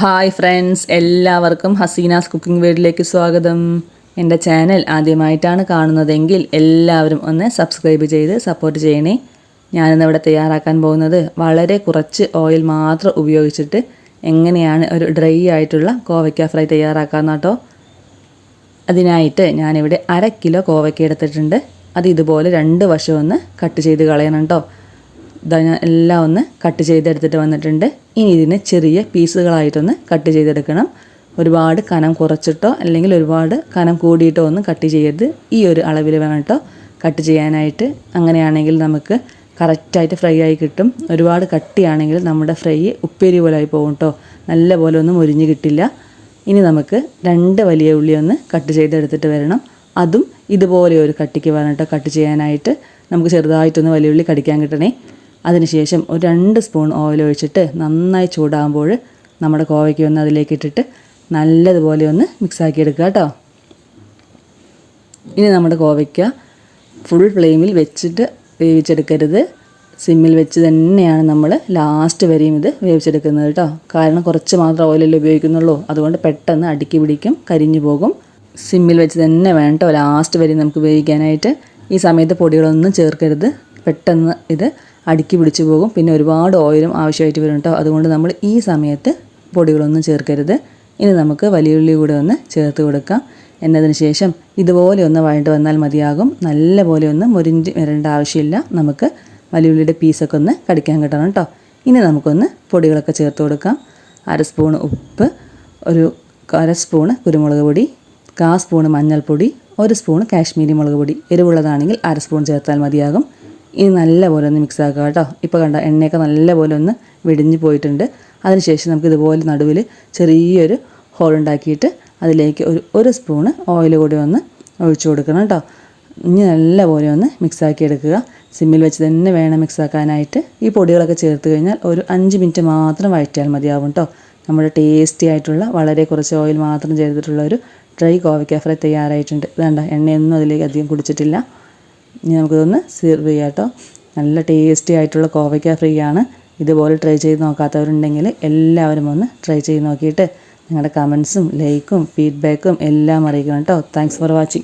Hi friends എല്ലാവർക്കും Hasina's cooking വീഡിലേക്ക് സ്വാഗതം. എന്റെ ചാനൽ ആദ്യമായിട്ടാണ് കാണുന്നതെങ്കിൽ എല്ലാവരും ഒന്ന് സബ്സ്ക്രൈബ് ചെയ്ത് സപ്പോർട്ട് ചെയ്യണേ. ഞാനിന്ന് ഇവിടെ തയ്യാറാക്കാൻ പോകുന്നത് വളരെ കുറച്ച് ഓയിൽ മാത്രം ഉപയോഗിച്ചിട്ട് എങ്ങനെയാണ് ഒരു ഡ്രൈ ആയിട്ടുള്ള കോവയ്ക്ക ഫ്രൈ തയ്യാറാക്കാമെന്ന് കേട്ടോ. അതിനായിട്ട് ഞാനിവിടെ അര കിലോ കോവയ്ക്ക എടുത്തിട്ടുണ്ട്. അത് ഇതുപോലെ രണ്ട് വശം ഒന്ന് കട്ട് ചെയ്ത് കളയണം കേട്ടോ. എല്ലാം ഒന്ന് കട്ട് ചെയ്തെടുത്തിട്ട് വന്നിട്ടുണ്ട്. ഇനി ഇതിന് ചെറിയ പീസുകളായിട്ടൊന്ന് കട്ട് ചെയ്തെടുക്കണം. ഒരുപാട് കനം കുറച്ചിട്ടോ അല്ലെങ്കിൽ ഒരുപാട് കനം കൂടിയിട്ടോ ഒന്നും കട്ട് ചെയ്യരുത്. ഈ ഒരു അളവിൽ വേണം കേട്ടോ ചെയ്യാനായിട്ട്. അങ്ങനെയാണെങ്കിൽ നമുക്ക് കറക്റ്റായിട്ട് ഫ്രൈ ആയി കിട്ടും. ഒരുപാട് കട്ടിയാണെങ്കിൽ നമ്മുടെ ഫ്രൈ ഉപ്പേരി പോലെ ആയി പോകും കേട്ടോ നല്ല പോലെ ഒന്നും മുരിഞ്ഞ് കിട്ടില്ല. ഇനി നമുക്ക് രണ്ട് വലിയ ഉള്ളി ഒന്ന് കട്ട് ചെയ്തെടുത്തിട്ട് വരണം. അതും ഇതുപോലെ ഒരു കട്ടിക്ക് വേണം കട്ട് ചെയ്യാനായിട്ട്. നമുക്ക് ചെറുതായിട്ടൊന്ന് വലിയ ഉള്ളി കടിക്കാൻ കിട്ടണേ. അതിനുശേഷം ഒരു രണ്ട് സ്പൂൺ ഓയിൽ ഒഴിച്ചിട്ട് നന്നായി ചൂടാകുമ്പോൾ നമ്മുടെ കോവയ്ക്ക് ഒന്ന് അതിലേക്ക് ഇട്ടിട്ട് നല്ലതുപോലെ ഒന്ന് മിക്സാക്കി എടുക്കുക കേട്ടോ. ഇനി നമ്മുടെ കോവയ്ക്ക ഫുൾ ഫ്ലെയിമിൽ വെച്ചിട്ട് വേവിച്ചെടുക്കരുത്. സിമ്മിൽ വെച്ച് തന്നെയാണ് നമ്മൾ ലാസ്റ്റ് വരെയും ഇത് വേവിച്ചെടുക്കുന്നത് കേട്ടോ. കാരണം കുറച്ച് മാത്രം ഓയിലല്ലേ ഉപയോഗിക്കുന്നുള്ളൂ. അതുകൊണ്ട് പെട്ടെന്ന് അടുക്കി പിടിക്കും കരിഞ്ഞു പോകും. സിമ്മിൽ വെച്ച് തന്നെ വേണ്ടോ ലാസ്റ്റ് വരെയും നമുക്ക് വേവിക്കാനായിട്ട്. ഈ സമയത്ത് പൊടികളൊന്നും ചേർക്കരുത്. പെട്ടെന്ന് ഇത് അടുക്കി പിടിച്ചു പോകും. പിന്നെ ഒരുപാട് ഓയിലും ആവശ്യമായിട്ട് വരും കേട്ടോ. അതുകൊണ്ട് നമ്മൾ ഈ സമയത്ത് പൊടികളൊന്നും ചേർക്കരുത്. ഇനി നമുക്ക് വലിയുള്ളി കൂടെ ഒന്ന് ചേർത്ത് കൊടുക്കാം. എന്നതിന് ശേഷം ഇതുപോലെ ഒന്ന് വഴണ്ട് വന്നാൽ മതിയാകും. നല്ല പോലെ ഒന്ന് മുരിഞ്ഞ് വരേണ്ട ആവശ്യമില്ല. നമുക്ക് വലിയുള്ളിയുടെ പീസൊക്കെ ഒന്ന് കടിക്കാൻ കിട്ടണം കേട്ടോ. ഇനി നമുക്കൊന്ന് പൊടികളൊക്കെ ചേർത്ത് കൊടുക്കാം. അര സ്പൂൺ ഉപ്പ് ഒരു അര സ്പൂണ് കുരുമുളക് പൊടി കാ മഞ്ഞൾപ്പൊടി ഒരു സ്പൂൺ കാശ്മീരി മുളക് പൊടി. എരിവുള്ളതാണെങ്കിൽ അര സ്പൂൺ ചേർത്താൽ മതിയാകും. ഇനി നല്ലപോലെ ഒന്ന് മിക്സ് ആക്കുക കേട്ടോ. ഇപ്പോൾ കണ്ട എണ്ണയൊക്കെ നല്ലപോലെ ഒന്ന് വെടിഞ്ഞ് പോയിട്ടുണ്ട്. അതിനുശേഷം നമുക്ക് ഇതുപോലെ നടുവിൽ ചെറിയൊരു ഹോൾ ഉണ്ടാക്കിയിട്ട് അതിലേക്ക് ഒരു ഒരു സ്പൂണ് ഓയിൽ കൂടി ഒന്ന് ഒഴിച്ചു കൊടുക്കണം കേട്ടോ. ഇനി നല്ലപോലെ ഒന്ന് മിക്സാക്കി എടുക്കുക. സിമ്മിൽ വെച്ച് തന്നെ വേണം മിക്സാക്കാനായിട്ട് ഈ പൊടികളൊക്കെ ചേർത്ത് കഴിഞ്ഞാൽ ഒരു അഞ്ച് മിനിറ്റ് മാത്രം വഴറ്റിയാൽ മതിയാവും കേട്ടോ. നമ്മുടെ ടേസ്റ്റി ആയിട്ടുള്ള വളരെ കുറച്ച് ഓയിൽ മാത്രം ചേർത്തിട്ടുള്ള ഒരു ഡ്രൈ കോവയ്ക്ക ഫ്രൈ തയ്യാറായിട്ടുണ്ട്. വേണ്ട എണ്ണയൊന്നും അതിലേക്ക് അധികം കുടിച്ചിട്ടില്ല. ഇനി നമുക്കിതൊന്ന് സെർവ് ചെയ്യാം കേട്ടോ. നല്ല ടേസ്റ്റി ആയിട്ടുള്ള കോവയ്ക്ക ഫ്രൈ ആണ്. ഇതുപോലെ ട്രൈ ചെയ്ത് നോക്കാത്തവരുണ്ടെങ്കിൽ എല്ലാവരും ഒന്ന് ട്രൈ ചെയ്ത് നോക്കിയിട്ട് നിങ്ങളുടെ കമൻസും ലൈക്കും ഫീഡ്ബാക്കും എല്ലാം അറിയിക്കണം കേട്ടോ. Thanks for watching